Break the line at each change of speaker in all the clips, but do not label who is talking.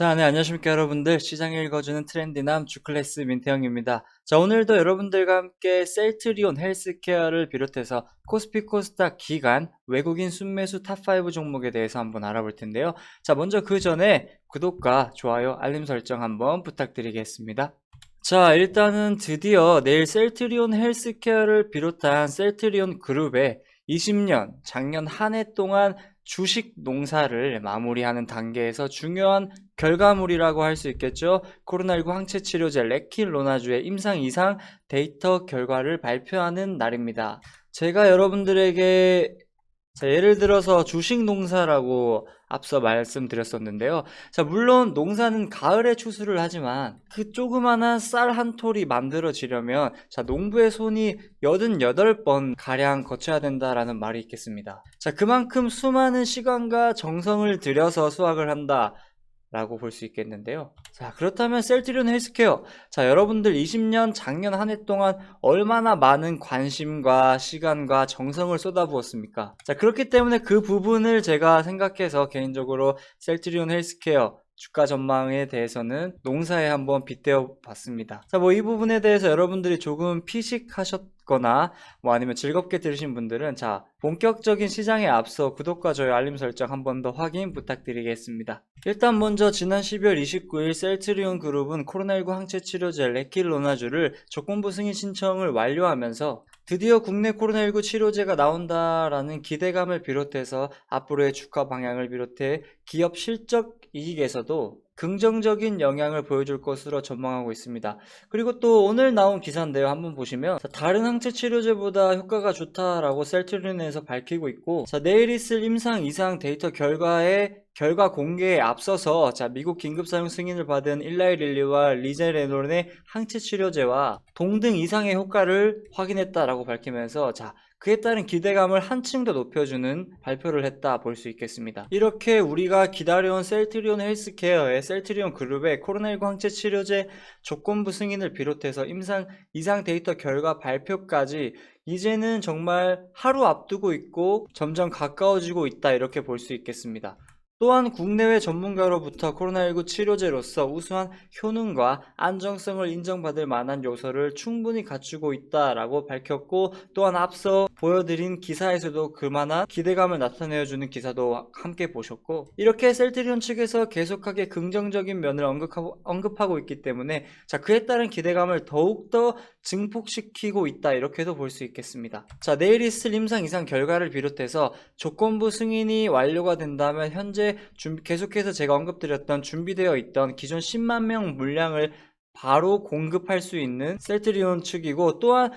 자, 네, 안녕하십니까, 여러분들. 시장을 읽어주는 트렌디남 주클래스 민태형입니다. 자, 오늘도 여러분들과 함께 셀트리온 헬스케어를 비롯해서 코스피 코스닥 기간 외국인 순매수 탑5 종목에 대해서 한번 알아볼 텐데요. 자, 먼저 그 전에 구독과 좋아요, 알림 설정 한번 부탁드리겠습니다. 자, 일단은 드디어 내일 셀트리온 헬스케어를 비롯한 셀트리온 그룹의 20년, 작년 한 해 동안 주식 농사를 마무리하는 단계에서 중요한 결과물이라고 할 수 있겠죠. 코로나19 항체 치료제 레킬로나주의 임상 이상 데이터 결과를 발표하는 날입니다. 제가 여러분들에게 자, 예를 들어서 주식 농사라고 앞서 말씀드렸었는데요. 자, 물론 농사는 가을에 추수를 하지만 그 조그마한 쌀 한 톨이 만들어지려면 자, 농부의 손이 88번 가량 거쳐야 된다라는 말이 있겠습니다. 자, 그만큼 수많은 시간과 정성을 들여서 수확을 한다. 라고 볼 수 있겠는데요. 자, 그렇다면 셀트리온 헬스케어. 자, 여러분들 20년 작년 한 해 동안 얼마나 많은 관심과 시간과 정성을 쏟아부었습니까? 자, 그렇기 때문에 그 부분을 제가 생각해서 개인적으로 셀트리온 헬스케어 주가 전망에 대해서는 농사에 한번 빗대어 봤습니다. 자, 뭐 이 부분에 대해서 여러분들이 조금 피식하셨거나 뭐 아니면 즐겁게 들으신 분들은 자, 본격적인 시장에 앞서 구독과 좋아요 알림 설정 한 번 더 확인 부탁드리겠습니다. 일단 먼저 지난 12월 29일 셀트리온 그룹은 코로나19 항체 치료제 레킬로나주를 조건부 승인 신청을 완료하면서 드디어 국내 코로나19 치료제가 나온다라는 기대감을 비롯해서 앞으로의 주가 방향을 비롯해 기업 실적 이익에서도 긍정적인 영향을 보여줄 것으로 전망하고 있습니다. 그리고 또 오늘 나온 기사인데요. 한번 보시면 자, 다른 항체 치료제보다 효과가 좋다라고 셀트리온에서 밝히고 있고 자, 내일 있을 임상 이상 데이터 결과에 결과 공개에 앞서서 자, 미국 긴급 사용 승인을 받은 일라이 릴리와 리제레놀의 항체 치료제와 동등 이상의 효과를 확인했다라고 밝히면서 자, 그에 따른 기대감을 한층 더 높여주는 발표를 했다 볼 수 있겠습니다. 이렇게 우리가 기다려온 셀트리온 헬스케어의 셀트리온 그룹의 코로나19 항체 치료제 조건부 승인을 비롯해서 임상 이상 데이터 결과 발표까지 이제는 정말 하루 앞두고 있고 점점 가까워지고 있다 이렇게 볼 수 있겠습니다. 또한 국내외 전문가로부터 코로나19 치료제로서 우수한 효능과 안정성을 인정받을 만한 요소를 충분히 갖추고 있다라고 밝혔고 또한 앞서 보여드린 기사에서도 그만한 기대감을 나타내어주는 기사도 함께 보셨고 이렇게 셀트리온 측에서 계속하게 긍정적인 면을 언급하고, 언급하고 있기 때문에 자 그에 따른 기대감을 더욱더 증폭시키고 있다 이렇게도 볼 수 있겠습니다. 자 내일 있을 임상 이상 결과를 비롯해서 조건부 승인이 완료가 된다면 현재 준비- 계속해서 제가 언급드렸던 준비되어 있던 기존 10만 명 물량을 바로 공급할 수 있는 셀트리온 측이고 또한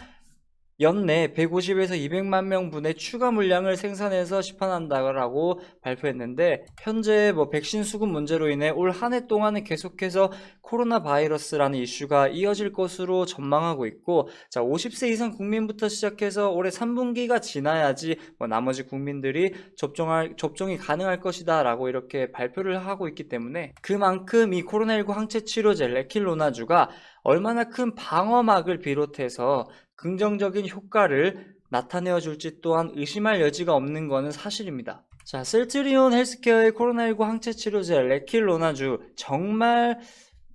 연내 150에서 200만 명 분의 추가 물량을 생산해서 시판한다고 발표했는데 현재 뭐 백신 수급 문제로 인해 올 한 해 동안은 계속해서 코로나 바이러스라는 이슈가 이어질 것으로 전망하고 있고 자 50세 이상 국민부터 시작해서 올해 3분기가 지나야지 뭐 나머지 국민들이 접종할 접종이 가능할 것이다라고 이렇게 발표를 하고 있기 때문에 그만큼 이 코로나19 항체 치료제 레킬로나주가 얼마나 큰 방어막을 비롯해서 긍정적인 효과를 나타내어 줄지 또한 의심할 여지가 없는 것은 사실입니다. 자, 셀트리온 헬스케어의 코로나19 항체 치료제 레킬로나주 정말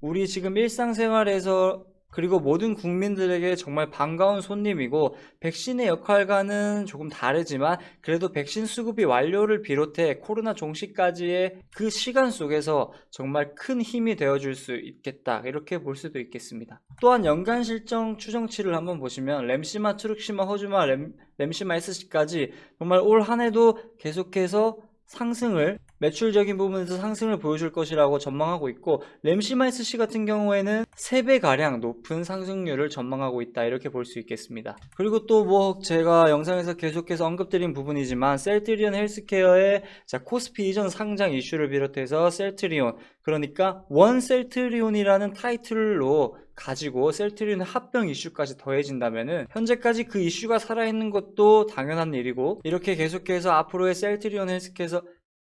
우리 지금 일상생활에서 그리고 모든 국민들에게 정말 반가운 손님이고 백신의 역할과는 조금 다르지만 그래도 백신 수급이 완료를 비롯해 코로나 종식까지의 그 시간 속에서 정말 큰 힘이 되어줄 수 있겠다 이렇게 볼 수도 있겠습니다. 또한 연간 실적 추정치를 한번 보시면 램시마, 트룩시마, 허주마, 램, 램시마 SC까지 정말 올 한 해도 계속해서 상승을 매출적인 부분에서 상승을 보여줄 것이라고 전망하고 있고 램시마 SC 같은 경우에는 3배가량 높은 상승률을 전망하고 있다 이렇게 볼 수 있겠습니다. 그리고 또 뭐 제가 영상에서 계속해서 언급드린 부분이지만 셀트리온 헬스케어의 자 코스피 이전 상장 이슈를 비롯해서 셀트리온 그러니까 원 셀트리온이라는 타이틀로 가지고 셀트리온 합병 이슈까지 더해진다면은 현재까지 그 이슈가 살아있는 것도 당연한 일이고 이렇게 계속해서 앞으로의 셀트리온 헬스케어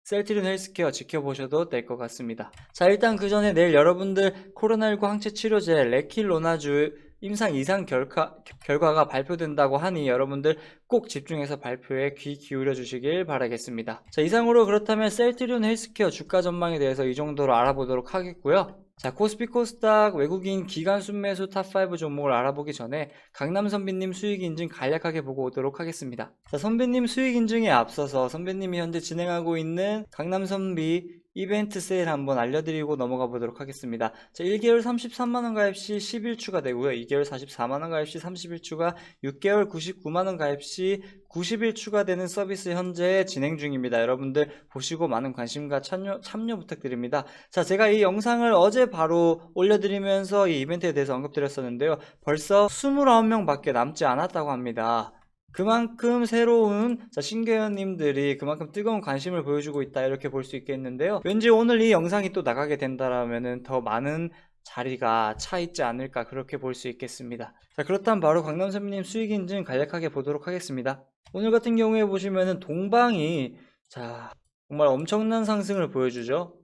셀트리온 헬스케어 지켜보셔도 될 것 같습니다. 자 일단 그 전에 내일 여러분들 코로나19 항체 치료제 레킬로나주 임상 이상 결과, 결과가 발표된다고 하니 여러분들 꼭 집중해서 발표에 귀 기울여 주시길 바라겠습니다. 자, 이상으로 그렇다면 셀트리온 헬스케어 주가 전망에 대해서 이 정도로 알아보도록 하겠고요. 자, 코스피 코스닥 외국인 기간 순매수 탑5 종목을 알아보기 전에 강남 선배님 수익 인증 간략하게 보고 오도록 하겠습니다. 자, 선배님 수익 인증에 앞서서 선배님이 현재 진행하고 있는 강남 선비 이벤트 세일 한번 알려드리고 넘어가 보도록 하겠습니다. 자, 1개월 33만원 가입 시 10일 추가되고요. 2개월 44만원 가입 시 30일 추가, 6개월 99만원 가입 시 90일 추가되는 서비스 현재 진행 중입니다. 여러분들 보시고 많은 관심과 참여, 참여 부탁드립니다. 자, 제가 이 영상을 어제 바로 올려드리면서 이 이벤트에 대해서 언급드렸었는데요. 벌써 29명 밖에 남지 않았다고 합니다. 그만큼 새로운 자, 신개연님들이 그만큼 뜨거운 관심을 보여주고 있다 이렇게 볼 수 있겠는데요. 왠지 오늘 이 영상이 또 나가게 된다라면은 더 많은 자리가 차 있지 않을까 그렇게 볼 수 있겠습니다. 자 그렇다면 바로 강남 선배님 수익 인증 간략하게 보도록 하겠습니다. 오늘 같은 경우에 보시면은 동방이 자 정말 엄청난 상승을 보여주죠.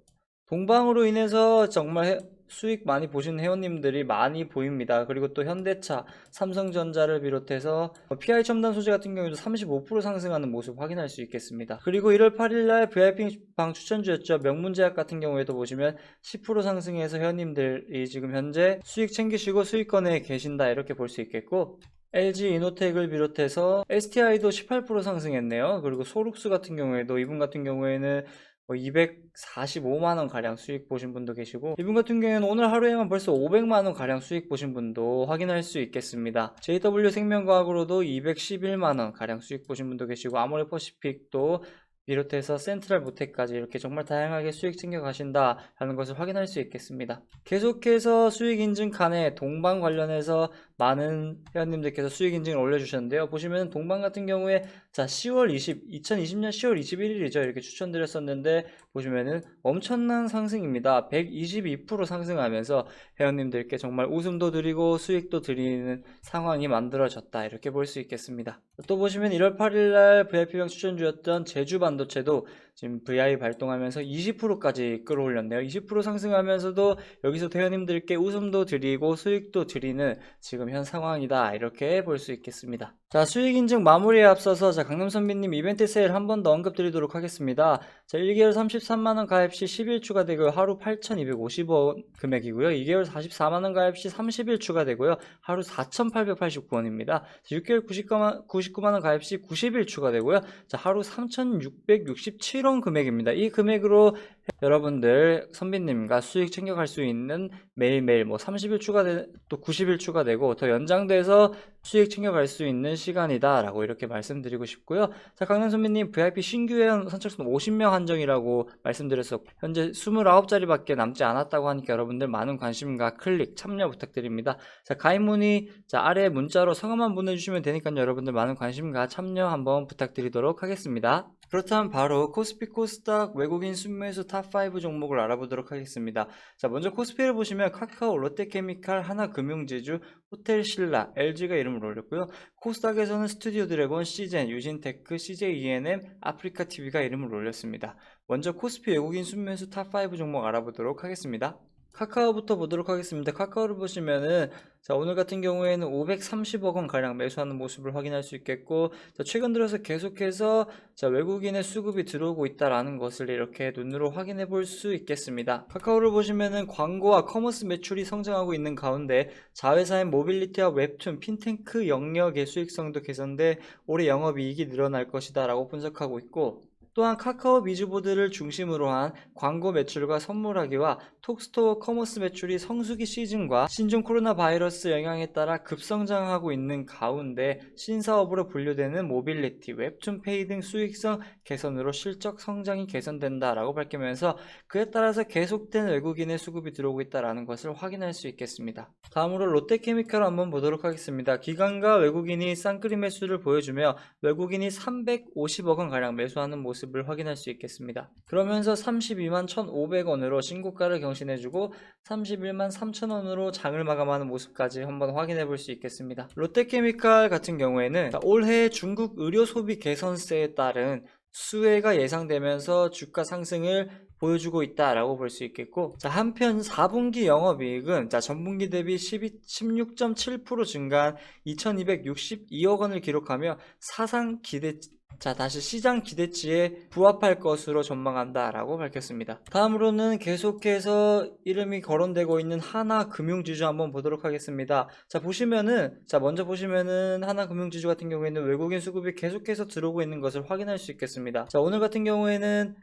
동방으로 인해서 정말 해- 수익 많이 보신 회원님들이 많이 보입니다. 그리고 또 현대차, 삼성전자를 비롯해서 PI 첨단 소재 같은 경우에도 35% 상승하는 모습 확인할 수 있겠습니다. 그리고 1월 8일날 VIP 방 추천주였죠. 명문제약 같은 경우에도 보시면 10% 상승해서 회원님들이 지금 현재 수익 챙기시고 수익권에 계신다 이렇게 볼 수 있겠고 LG 이노텍을 비롯해서 STI도 18% 상승했네요. 그리고 소룩스 같은 경우에도 이분 같은 경우에는 245만원 가량 수익 보신 분도 계시고 이분 같은 경우에는 오늘 하루에만 벌써 500만원 가량 수익 보신 분도 확인할 수 있겠습니다. JW 생명과학으로도 211만원 가량 수익 보신 분도 계시고 아모레퍼시픽도 비롯해서 센트럴 모텍까지 이렇게 정말 다양하게 수익 챙겨 가신다라는 것을 확인할 수 있겠습니다. 계속해서 수익 인증 칸에 동방 관련해서 많은 회원님들께서 수익 인증을 올려주셨는데요. 보시면 동방 같은 경우에 자 10월 20, 2020년 10월 21일이죠. 이렇게 추천드렸었는데 보시면은 엄청난 상승입니다. 122% 상승하면서 회원님들께 정말 웃음도 드리고 수익도 드리는 상황이 만들어졌다. 이렇게 볼 수 있겠습니다. 또 보시면 1월 8일날 VIP병 추천주였던 제주 반도체도 지금 VI 발동하면서 20%까지 끌어올렸네요. 20% 상승하면서도 여기서 회원님들께 웃음도 드리고 수익도 드리는 지금 현 상황이다. 이렇게 볼 수 있겠습니다. 자, 수익 인증 마무리에 앞서서 자, 강남 선비님 이벤트 세일 한 번 더 언급드리도록 하겠습니다. 자, 1개월 33만원 가입 시 10일 추가되고요. 하루 8,250원 금액이고요. 2개월 44만원 가입 시 30일 추가되고요. 하루 4,889원입니다. 6개월 99만, 99만원 가입 시 90일 추가되고요. 자, 하루 3,667원 금액입니다. 이 금액으로 여러분들 선비님과 수익 챙겨갈 수 있는 매일매일 뭐 30일 추가되 또 90일 추가되고 더 연장돼서 수익 챙겨갈 수 있는 시간이다 라고 이렇게 말씀드리고 싶고요. 자 강남 선배님 VIP 신규 회원 선착순 50명 한정이라고 말씀드렸었고 현재 29자리 밖에 남지 않았다고 하니까 여러분들 많은 관심과 클릭 참여 부탁드립니다. 자 가입 문의 자 아래 문자로 성함만 보내주시면 되니까요. 여러분들 많은 관심과 참여 한번 부탁드리도록 하겠습니다 그렇다면 바로 코스피 코스닥 외국인 순매수 탑5 종목을 알아보도록 하겠습니다. 자, 먼저 코스피를 보시면 카카오, 롯데케미칼, 하나금융지주, 호텔신라, LG가 이름을 올렸고요. 코스닥에서는 스튜디오 드래곤, 시젠, 유진테크, CJENM, 아프리카TV가 이름을 올렸습니다. 먼저 코스피 외국인 순매수 탑5 종목 알아보도록 하겠습니다. 카카오부터 보도록 하겠습니다. 카카오를 보시면은 자, 오늘 같은 경우에는 530억 원 가량 매수하는 모습을 확인할 수 있겠고 자, 최근 들어서 계속해서 자, 외국인의 수급이 들어오고 있다라는 것을 이렇게 눈으로 확인해 볼 수 있겠습니다. 카카오를 보시면은 광고와 커머스 매출이 성장하고 있는 가운데 자회사인 모빌리티와 웹툰, 핀테크 영역의 수익성도 개선돼 올해 영업이익이 늘어날 것이다라고 분석하고 있고 또한 카카오 비즈보드를 중심으로 한 광고 매출과 선물하기와 톡스토어 커머스 매출이 성수기 시즌과 신종 코로나 바이러스 영향에 따라 급성장하고 있는 가운데 신사업으로 분류되는 모빌리티, 웹툰 페이 등 수익성 개선으로 실적 성장이 개선된다라고 밝히면서 그에 따라서 계속된 외국인의 수급이 들어오고 있다라는 것을 확인할 수 있겠습니다. 다음으로 롯데케미칼 한번 보도록 하겠습니다. 기관과 외국인이 쌍끌이 매수를 보여주며 외국인이 350억 원 가량 매수하는 모습 을 확인할 수 있겠습니다. 그러면서 32만 1,500원으로 신고가를 경신해주고 31만 3천원으로 장을 마감하는 모습까지 한번 확인해 볼 수 있겠습니다. 롯데케미칼 같은 경우에는 올해 중국 의료 소비 개선세에 따른 수혜가 예상되면서 주가 상승을 보여주고 있다라고 볼 수 있겠고 자 한편 4분기 영업이익은 자 전분기 대비 12, 16.7% 증가한 2262억 원을 기록하며 사상 기대 자 다시 시장 기대치에 부합할 것으로 전망한다 라고 밝혔습니다. 다음으로는 계속해서 이름이 거론되고 있는 하나금융지주 한번 보도록 하겠습니다. 자 보시면은 자 먼저 보시면은 하나금융지주 같은 경우에는 외국인 수급이 계속해서 들어오고 있는 것을 확인할 수 있겠습니다. 자 오늘 같은 경우에는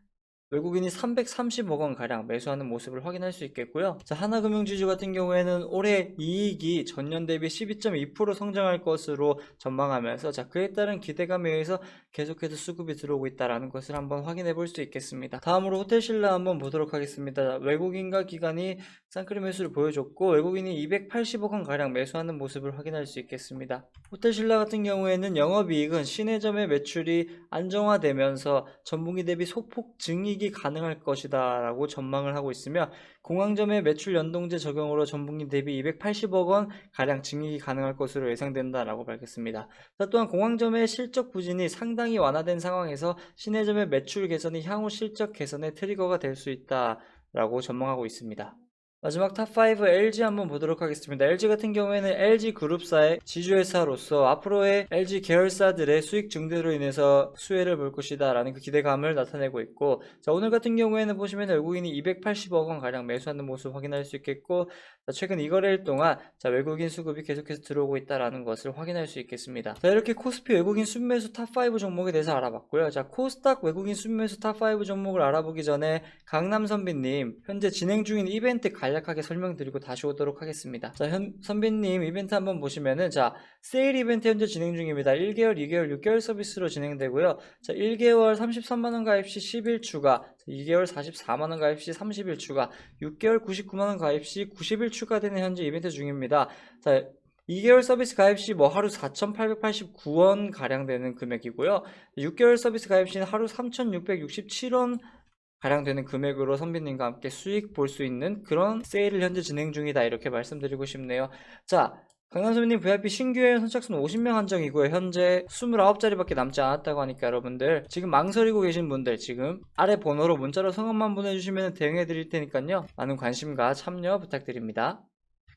외국인이 330억 원 가량 매수하는 모습을 확인할 수 있겠고요. 자, 하나금융지주 같은 경우에는 올해 이익이 전년 대비 12.2% 성장할 것으로 전망하면서 자, 그에 따른 기대감에 의해서 계속해서 수급이 들어오고 있다라는 것을 한번 확인해 볼 수 있겠습니다. 다음으로 호텔신라 한번 보도록 하겠습니다. 외국인과 기관이 쌍크림 매수를 보여줬고 외국인이 280억 원 가량 매수하는 모습을 확인할 수 있겠습니다. 호텔신라 같은 경우에는 영업이익은 시내점의 매출이 안정화되면서 전분기 대비 소폭 증이 익이 가능할 것이다 라고 전망을 하고 있으며 공항점의 매출 연동제 적용으로 전분기 대비 280억 원 가량 증이익이 가능할 것으로 예상된다 라고 밝혔습니다. 자, 또한 공항점의 실적 부진이 상당히 완화된 상황에서 시내점의 매출 개선이 향후 실적 개선의 트리거가 될 수 있다 라고 전망하고 있습니다. 마지막 탑5 LG 한번 보도록 하겠습니다. LG 같은 경우에는 LG 그룹사의 지주회사로서 앞으로의 LG 계열사들의 수익 증대로 인해서 수혜를 볼 것이다 라는 그 기대감을 나타내고 있고 자 오늘 같은 경우에는 보시면 외국인이 280억 원 가량 매수하는 모습 확인할 수 있겠고 자, 최근 이 거래일 동안 자 외국인 수급이 계속해서 들어오고 있다라는 것을 확인할 수 있겠습니다. 자 이렇게 코스피 외국인 순매수 탑5 종목에 대해서 알아봤고요. 자 코스닥 외국인 순매수 탑5 종목을 알아보기 전에 강남 선비님 현재 진행 중인 이벤트 간략하게 설명드리고 다시 오도록 하겠습니다. 자, 현, 선배님 이벤트 한번 보시면은 자, 세일 이벤트 현재 진행 중입니다. 1개월, 2개월, 6개월 서비스로 진행되고요. 자, 1개월 33만원 가입 시 10일 추가, 2개월 44만원 가입 시 30일 추가, 6개월 99만원 가입 시 90일 추가되는 현재 이벤트 중입니다. 자, 2개월 서비스 가입 시 뭐 하루 4,889원 가량 되는 금액이고요. 6개월 서비스 가입 시는 하루 3,667원 가량 되는 금액으로 선배님과 함께 수익 볼 수 있는 그런 세일을 현재 진행 중이다 이렇게 말씀드리고 싶네요. 자, 강남 선배님 VIP 신규 회원 선착순 50명 한정이고요. 현재 29자리밖에 남지 않았다고 하니까 여러분들 지금 망설이고 계신 분들 지금 아래 번호로 문자로 성함만 보내주시면 대응해 드릴 테니까요. 많은 관심과 참여 부탁드립니다.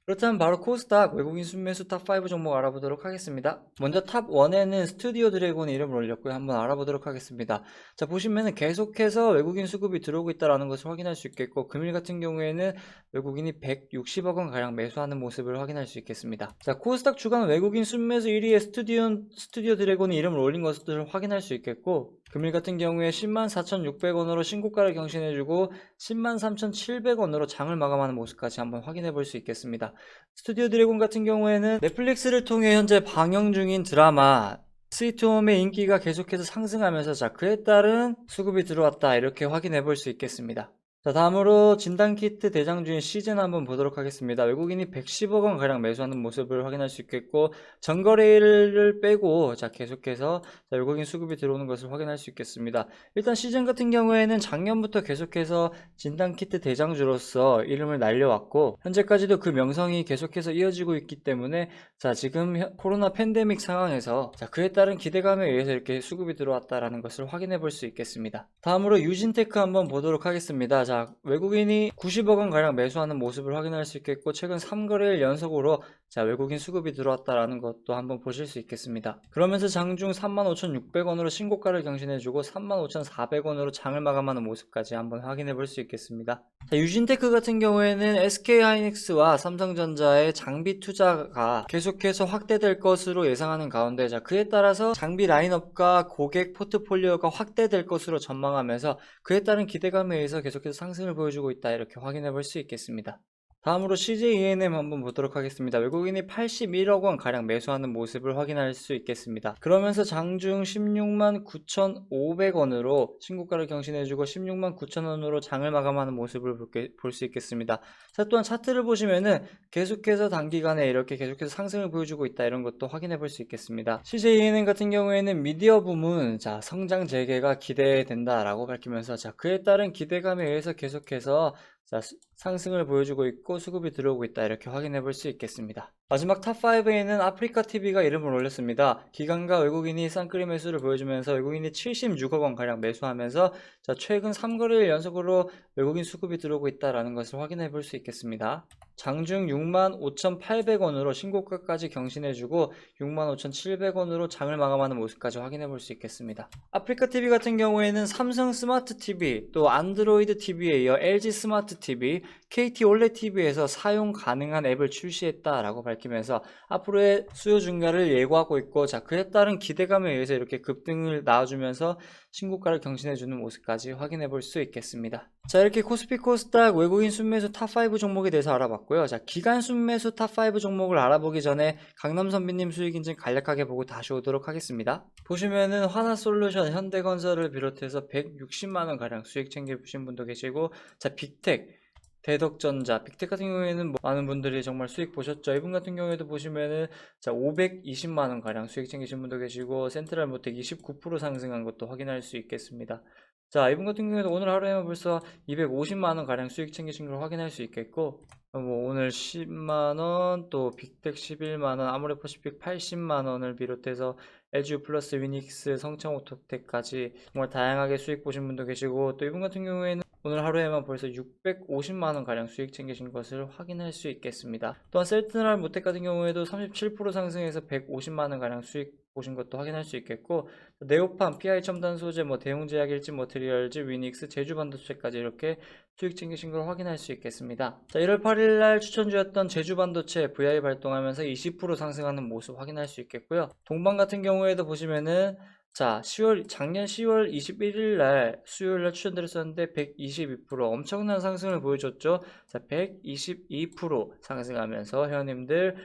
그렇다면 바로 코스닥 외국인 순매수 탑5 종목 알아보도록 하겠습니다. 먼저 탑1에는 스튜디오 드래곤 이름을 올렸고요. 한번 알아보도록 하겠습니다. 자, 보시면은 계속해서 외국인 수급이 들어오고 있다는 것을 확인할 수 있겠고, 금일 같은 경우에는 외국인이 160억 원 가량 매수하는 모습을 확인할 수 있겠습니다. 자, 코스닥 주간 외국인 순매수 1위에 스튜디오, 스튜디오 드래곤이 이름을 올린 것들을 확인할 수 있겠고, 금일 같은 경우에 10만 4,600원으로 신고가를 경신해주고 10만 3,700원으로 장을 마감하는 모습까지 한번 확인해 볼 수 있겠습니다. 스튜디오 드래곤 같은 경우에는 넷플릭스를 통해 현재 방영 중인 드라마 스위트홈의 인기가 계속해서 상승하면서 자 그에 따른 수급이 들어왔다 이렇게 확인해 볼 수 있겠습니다. 자 다음으로 진단키트 대장주인 시즌 한번 보도록 하겠습니다. 외국인이 110억 원 가량 매수하는 모습을 확인할 수 있겠고 전거래를 빼고 자 계속해서 자, 외국인 수급이 들어오는 것을 확인할 수 있겠습니다. 일단 시즌 같은 경우에는 작년부터 계속해서 진단키트 대장주로서 이름을 날려왔고 현재까지도 그 명성이 계속해서 이어지고 있기 때문에 자 지금 현- 코로나 팬데믹 상황에서 자 그에 따른 기대감에 의해서 이렇게 수급이 들어왔다라는 것을 확인해 볼 수 있겠습니다. 다음으로 유진테크 한번 보도록 하겠습니다. 자 외국인이 90억 원 가량 매수하는 모습을 확인할 수 있겠고 최근 3거래일 연속으로 자 외국인 수급이 들어왔다라는 것도 한번 보실 수 있겠습니다. 그러면서 장중 35,600원으로 신고가를 경신해주고 35,400원으로 장을 마감하는 모습까지 한번 확인해 볼 수 있겠습니다. 자, 유진테크 같은 경우에는 SK하이닉스와 삼성전자의 장비 투자가 계속해서 확대될 것으로 예상하는 가운데 자 그에 따라서 장비 라인업과 고객 포트폴리오가 확대될 것으로 전망하면서 그에 따른 기대감에 의해서 계속해서 상승을 보여주고 있다 이렇게 확인해 볼 수 있겠습니다. 다음으로 CJENM 한번 보도록 하겠습니다. 외국인이 81억 원 가량 매수하는 모습을 확인할 수 있겠습니다. 그러면서 장중 16만 9,500원으로 신고가를 경신해주고 16만 9,000원으로 장을 마감하는 모습을 볼 수 있겠습니다. 자, 또한 차트를 보시면은 계속해서 단기간에 이렇게 계속해서 상승을 보여주고 있다 이런 것도 확인해 볼 수 있겠습니다. CJENM 같은 경우에는 미디어 부문 자 성장 재개가 기대된다라고 밝히면서 자 그에 따른 기대감에 의해서 계속해서 자, 수- 상승을 보여주고 있고 수급이 들어오고 있다 이렇게 확인해 볼 수 있겠습니다. 마지막 탑5에는 아프리카 TV가 이름을 올렸습니다. 기관과 외국인이 쌍끌이 매수를 보여주면서 외국인이 76억 원 가량 매수하면서 자, 최근 3거래일 연속으로 외국인 수급이 들어오고 있다라는 것을 확인해 볼 수 있겠습니다. 장중 65,800원으로 신고가까지 경신해주고 65,700원으로 장을 마감하는 모습까지 확인해 볼 수 있겠습니다. 아프리카 TV 같은 경우에는 삼성 스마트 TV, 또 안드로이드 TV에 이어 LG 스마트 TV, KT 올레 TV에서 사용 가능한 앱을 출시했다라고 밝히면서 앞으로의 수요 증가를 예고하고 있고, 자, 그에 따른 기대감에 의해서 이렇게 급등을 낳아주면서 신고가를 경신해주는 모습까지 확인해 볼 수 있겠습니다. 자, 이렇게 코스피 코스닥 외국인 순매수 탑5 종목에 대해서 알아봤고요. 자, 기간 순매수 탑5 종목을 알아보기 전에 강남 선비님 수익 인증 간략하게 보고 다시 오도록 하겠습니다. 보시면은 하나솔루션, 현대건설을 비롯해서 160만원 가량 수익 챙겨보신 분도 계시고, 자, 빅텍, 대덕전자, 빅텍 같은 경우에는 뭐 많은 분들이 정말 수익 보셨죠. 이분 같은 경우에도 보시면은 자 520만 원 가량 수익 챙기신 분도 계시고 센트럴 모텍 29% 상승한 것도 확인할 수 있겠습니다. 자 이분 같은 경우에도 오늘 하루에만 벌써 250만 원 가량 수익 챙기신 걸 확인할 수 있겠고 어, 뭐 오늘 10만 원, 또 빅텍 11만 원, 아모레퍼시픽 80만 원을 비롯해서 LGU 플러스 위닉스, 성창오토텍까지 정말 다양하게 수익 보신 분도 계시고 또 이분 같은 경우에는 오늘 하루에만 벌써 650만 원 가량 수익 챙기신 것을 확인할 수 있겠습니다. 또한 셀트날 모텍 같은 경우에도 37% 상승해서 150만 원 가량 수익 보신 것도 확인할 수 있겠고 네오팜, PI 첨단 소재, 뭐 대웅제약, 일진 머티리얼즈, 위닉스, 제주 반도체까지 이렇게 수익 챙기신 걸 확인할 수 있겠습니다. 자, 1월 8일 날 추천주였던 제주 반도체 VI 발동하면서 20% 상승하는 모습 확인할 수 있겠고요. 동방 같은 경우에도 보시면은 자, 10월, 작년 10월 21일 날 수요일 날 추천드렸었는데 122% 엄청난 상승을 보여줬죠. 자, 122% 상승하면서 회원님들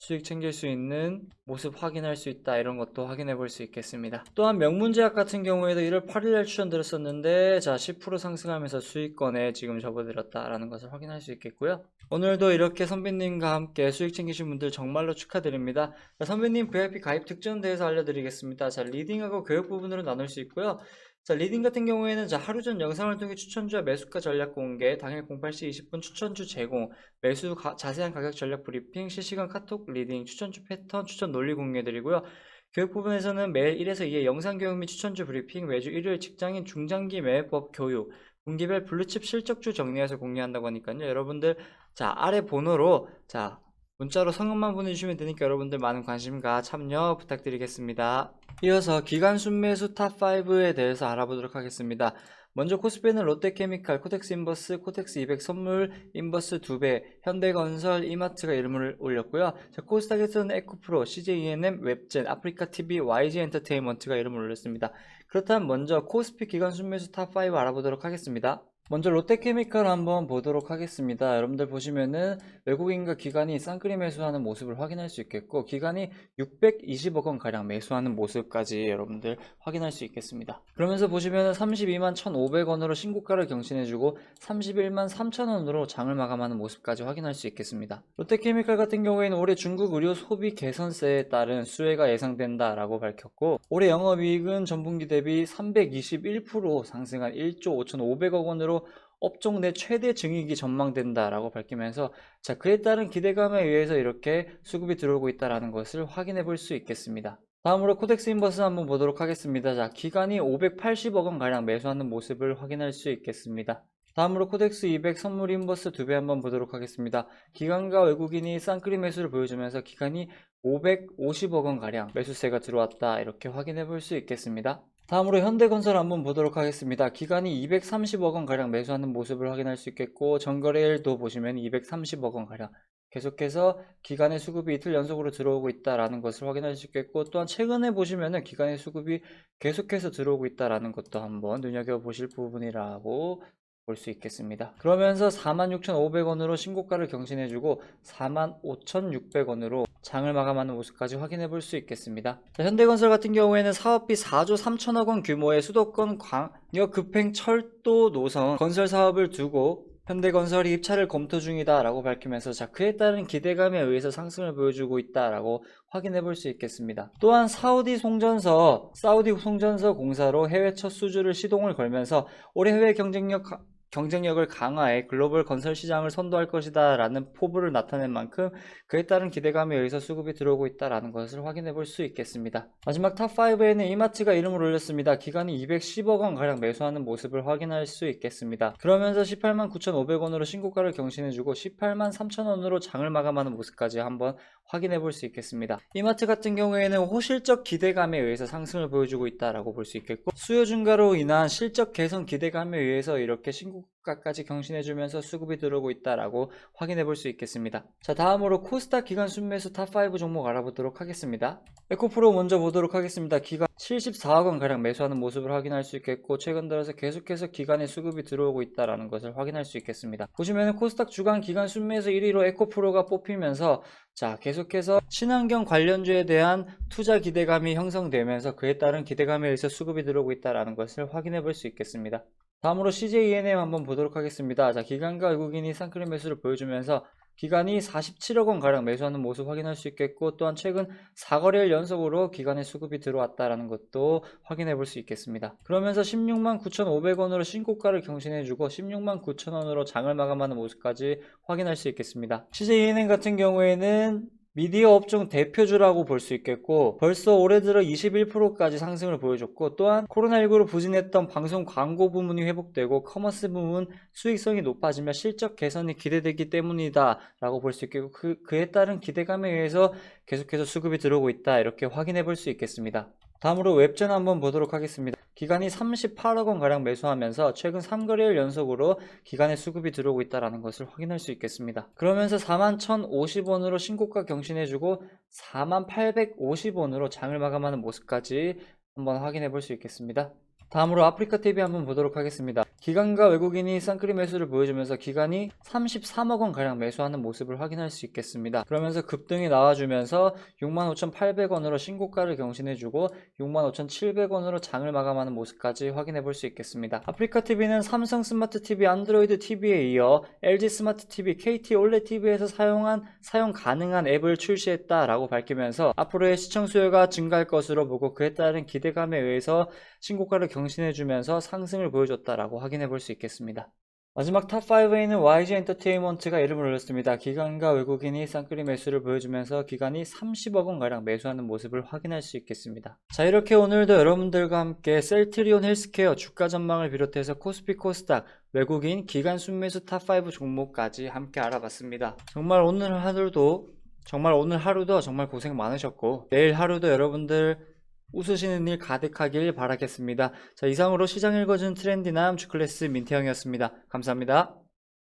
수익 챙길 수 있는 모습 확인할 수 있다 이런 것도 확인해 볼 수 있겠습니다. 또한 명문제약 같은 경우에도 1월 8일 날 추천드렸었는데 자, 10% 상승하면서 수익권에 지금 접어들었다 라는 것을 확인할 수 있겠고요. 오늘도 이렇게 선배님과 함께 수익 챙기신 분들 정말로 축하드립니다. 자, 선배님 VIP 가입 특전 대해서 알려드리겠습니다. 자, 리딩하고 교육 부분으로 나눌 수 있고요. 자, 리딩 같은 경우에는 자, 하루 전 영상을 통해 추천주와 매수가 전략 공개, 당일 08시 20분 추천주 제공, 매수 가- 자세한 가격 전략 브리핑, 실시간 카톡 리딩, 추천주 패턴, 추천 논리 공개드리고요. 교육 부분에서는 매일 1에서 2의 영상 교육 및 추천주 브리핑, 매주 일요일 직장인 중장기 매매법 교육, 분기별 블루칩 실적주 정리해서 공개한다고 하니까요. 여러분들 자, 아래 번호로 자, 문자로 성함만 보내주시면 되니까 여러분들 많은 관심과 참여 부탁드리겠습니다. 이어서 기간 순매수 탑5에 대해서 알아보도록 하겠습니다. 먼저 코스피는 롯데케미칼, 코텍스 인버스, 코텍스 200 선물, 인버스 2배, 현대건설, 이마트가 이름을 올렸고요. 자, 코스닥에서는 에코프로, CJENM, 웹젠, 아프리카TV, YG엔터테인먼트가 이름을 올렸습니다. 그렇다면 먼저 코스피 기간 순매수 탑5 알아보도록 하겠습니다. 먼저 롯데케미칼 한번 보도록 하겠습니다. 여러분들 보시면은 외국인과 기관이 쌍끌이 매수하는 모습을 확인할 수 있겠고 기관이 620억 원 가량 매수하는 모습까지 여러분들 확인할 수 있겠습니다. 그러면서 보시면은 32만 1,500원으로 신고가를 경신해주고 31만 3천원으로 장을 마감하는 모습까지 확인할 수 있겠습니다. 롯데케미칼 같은 경우에는 올해 중국 의료 소비 개선세에 따른 수혜가 예상된다라고 밝혔고 올해 영업이익은 전분기 대비 321% 상승한 1조 5,500억 원으로 업종 내 최대 증익이 전망된다라고 밝히면서 자 그에 따른 기대감에 의해서 이렇게 수급이 들어오고 있다라는 것을 확인해 볼 수 있겠습니다. 다음으로 코덱스 인버스 한번 보도록 하겠습니다. 자 기간이 580억 원 가량 매수하는 모습을 확인할 수 있겠습니다. 다음으로 코덱스 200 선물 인버스 2배 한번 보도록 하겠습니다. 기관과 외국인이 쌍끌이 매수를 보여주면서 기간이 550억 원 가량 매수세가 들어왔다 이렇게 확인해 볼 수 있겠습니다. 다음으로 현대건설 한번 보도록 하겠습니다. 기간이 230억 원 가량 매수하는 모습을 확인할 수 있겠고 전거래일도 보시면 230억 원 가량 계속해서 기간의 수급이 이틀 연속으로 들어오고 있다라는 것을 확인할 수 있겠고 또한 최근에 보시면은 기간의 수급이 계속해서 들어오고 있다라는 것도 한번 눈여겨 보실 부분이라고 볼 수 있겠습니다. 그러면서 46,500원으로 신고가를 경신해주고 45,600원으로 장을 마감하는 모습까지 확인해 볼 수 있겠습니다. 자, 현대건설 같은 경우에는 사업비 4조 3천억 원 규모의 수도권 광역 급행 철도 노선 건설 사업을 두고 현대건설이 입찰을 검토 중이다 라고 밝히면서 자 그에 따른 기대감에 의해서 상승을 보여주고 있다 라고 확인해 볼 수 있겠습니다. 또한 사우디 송전서 사우디 송전서 공사로 해외 첫 수주를 시동을 걸면서 올해 해외 경쟁력 가- 경쟁력을 강화해 글로벌 건설 시장을 선도할 것이다 라는 포부를 나타낸 만큼 그에 따른 기대감에 의해서 수급이 들어오고 있다라는 것을 확인해 볼 수 있겠습니다. 마지막 탑5에는 이마트가 이름을 올렸습니다. 기간이 210억 원 가량 매수하는 모습을 확인할 수 있겠습니다. 그러면서 18만 9,500원으로 신고가를 경신해주고 18만 3,000원으로 장을 마감하는 모습까지 한번 확인해 볼 수 있겠습니다. 이마트 같은 경우에는 호실적 기대감에 의해서 상승을 보여주고 있다라고 볼 수 있겠고 수요 증가로 인한 실적 개선 기대감에 의해서 이렇게 신고 가까지 경신해주면서 수급이 들어오고 있다라고 확인해 볼 수 있겠습니다. 자 다음으로 코스닥 기간 순매수 탑5 종목 알아보도록 하겠습니다. 에코프로 먼저 보도록 하겠습니다. 기간 74억 원 가량 매수하는 모습을 확인할 수 있겠고 최근 들어서 계속해서 기간에 수급이 들어오고 있다라는 것을 확인할 수 있겠습니다. 보시면 코스닥 주간 기간 순매수 1위로 에코프로가 뽑히면서 자 계속해서 친환경 관련주에 대한 투자 기대감이 형성되면서 그에 따른 기대감에 의해서 수급이 들어오고 있다라는 것을 확인해 볼 수 있겠습니다. 다음으로 CJENM 한번 보도록 하겠습니다. 자 기관과 외국인이 쌍크림 매수를 보여주면서 기간이 47억 원 가량 매수하는 모습 확인할 수 있겠고 또한 최근 4거래일 연속으로 기간에 수급이 들어왔다라는 것도 확인해 볼 수 있겠습니다. 그러면서 16만 9,500원으로 신고가를 경신해주고 16만 9,000원으로 장을 마감하는 모습까지 확인할 수 있겠습니다. CJENM 같은 경우에는 미디어 업종 대표주라고 볼 수 있겠고 벌써 올해 들어 21%까지 상승을 보여줬고 또한 코로나19로 부진했던 방송 광고 부문이 회복되고 커머스 부문 수익성이 높아지며 실적 개선이 기대되기 때문이다 라고 볼 수 있겠고 그, 그에 따른 기대감에 의해서 계속해서 수급이 들어오고 있다 이렇게 확인해 볼 수 있겠습니다. 다음으로 웹전 한번 보도록 하겠습니다. 기간이 38억 원 가량 매수하면서 최근 3거래일 연속으로 기간에 수급이 들어오고 있다는 것을 확인할 수 있겠습니다. 그러면서 4만 1,050원으로 신고가 경신해주고 4만 850원으로 장을 마감하는 모습까지 한번 확인해 볼 수 있겠습니다. 다음으로 아프리카 TV 한번 보도록 하겠습니다. 기관과 외국인이 쌍크림 매수를 보여주면서 기관이 33억 원 가량 매수하는 모습을 확인할 수 있겠습니다. 그러면서 급등이 나와주면서 65,800원으로 신고가를 경신해주고 65,700원으로 장을 마감하는 모습까지 확인해 볼 수 있겠습니다. 아프리카 TV는 삼성 스마트 TV, 안드로이드 TV에 이어 LG 스마트 TV, KT 올레 TV에서 사용한 사용 가능한 앱을 출시했다라고 밝히면서 앞으로의 시청 수요가 증가할 것으로 보고 그에 따른 기대감에 의해서 신고가를 경 신해주면서 상승을 보여줬다라고 확인해 볼 수 있겠습니다. 마지막 탑5에는 YG 엔터테인먼트가 이름을 올렸습니다. 기관과 외국인이 쌍끌이 매수를 보여주면서 기관이 30억 원가량 매수하는 모습을 확인할 수 있겠습니다. 자 이렇게 오늘도 여러분들과 함께 셀트리온 헬스케어 주가 전망을 비롯해서 코스피 코스닥 외국인 기간 순매수 탑5 종목까지 함께 알아봤습니다. 정말 오늘 하루도 정말 오늘 하루도 정말 고생 많으셨고 내일 하루도 여러분들 웃으시는 일 가득하길 바라겠습니다. 자, 이상으로 시장 읽어준 트렌디남 주클래스 민태형이었습니다. 감사합니다.